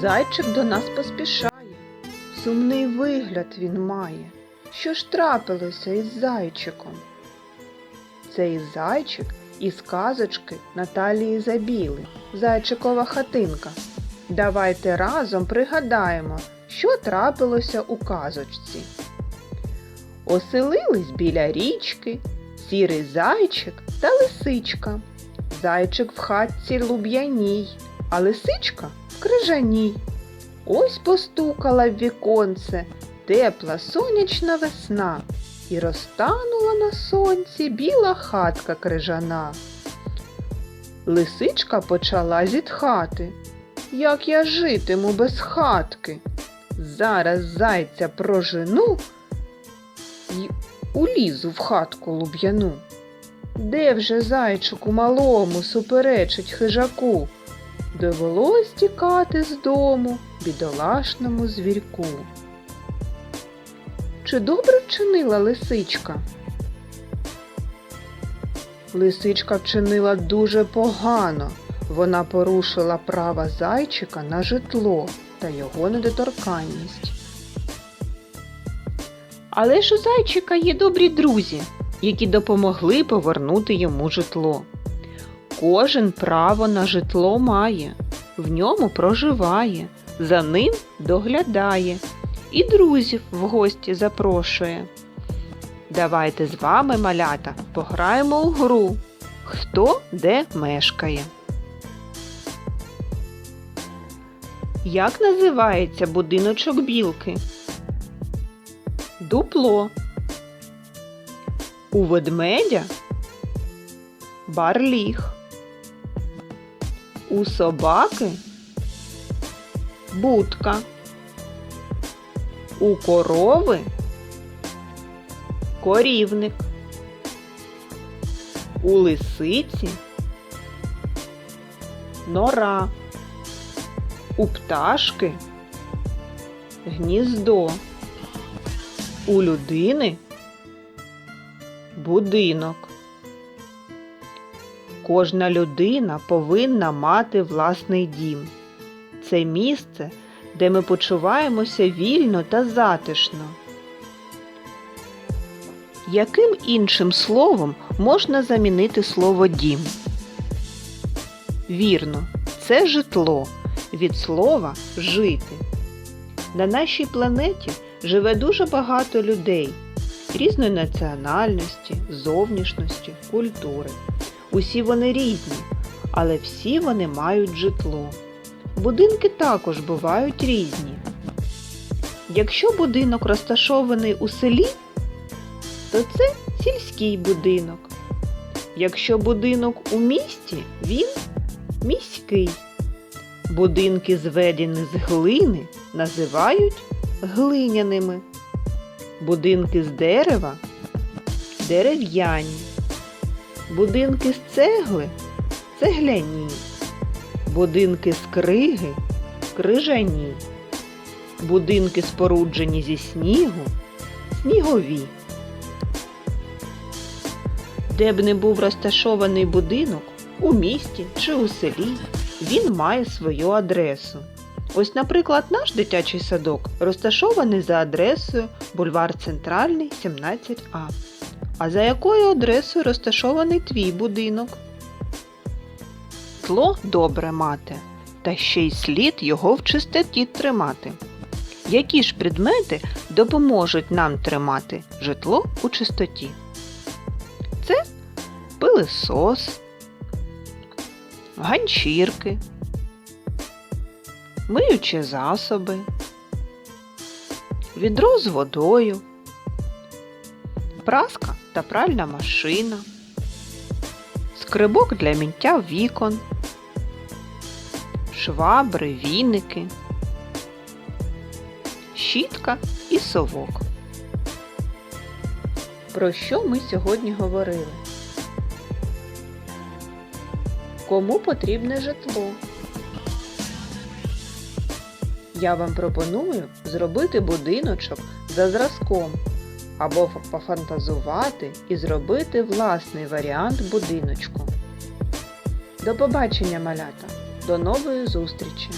Зайчик до нас поспішає. Сумний вигляд він має. Що ж трапилося із зайчиком? Цей зайчик із казочки Наталії Забіли. Зайчикова хатинка. Давайте разом пригадаємо, що трапилося у казочці. Оселились біля річки сірий зайчик та лисичка. Зайчик в хатці луб'яній, а лисичка крижаній. Ось постукала в віконце тепла сонячна весна, і розтанула на сонці біла хатка крижана. Лисичка почала зітхати. Як я житиму без хатки? Зараз зайця прожену й улізу в хатку луб'яну. Де вже зайчику малому суперечить хижаку? Довелось тікати з дому бідолашному звірку. Чи добре вчинила лисичка? Лисичка вчинила дуже погано. Вона порушила права зайчика на житло та його недоторканність. Але ж у зайчика є добрі друзі, які допомогли повернути йому житло. Кожен право на житло має, в ньому проживає, за ним доглядає і друзів в гості запрошує. Давайте з вами, малята, пограємо у гру. Хто де мешкає? Як називається будиночок білки? Дупло. У ведмедя барліг. У собаки будка. У корови корівник. У лисиці нора. У пташки гніздо. У людини будинок. Кожна людина повинна мати власний дім. Це місце, де ми почуваємося вільно та затишно. Яким іншим словом можна замінити слово дім? Вірно, це житло від слова жити. На нашій планеті живе дуже багато людей різної національності, зовнішності, культури. Усі вони різні, але всі вони мають житло. Будинки також бувають різні. Якщо будинок розташований у селі, то це сільський будинок. Якщо будинок у місті, він міський. Будинки, зведені з глини, називають глиняними. Будинки з дерева дерев'яні. Будинки з цегли цегляні. Будинки з криги крижані. Будинки споруджені зі снігу снігові. Де б не був розташований будинок, у місті чи у селі, він має свою адресу. Ось, наприклад, наш дитячий садок розташований за адресою бульвар Центральний, 17А. А за якою адресою розташований твій будинок? Тло добре мати, та ще й слід його в чистоті тримати. Які ж предмети допоможуть нам тримати житло у чистоті? Це пилисос, ганчірки, миючі засоби, відро з водою, праска та пральна машина, скрибок для миття вікон, швабри, віники, щітка і совок. Про що ми сьогодні говорили? Кому потрібне житло? Я вам пропоную зробити будиночок за зразком або пофантазувати і зробити власний варіант будиночку. До побачення, малята! До нової зустрічі!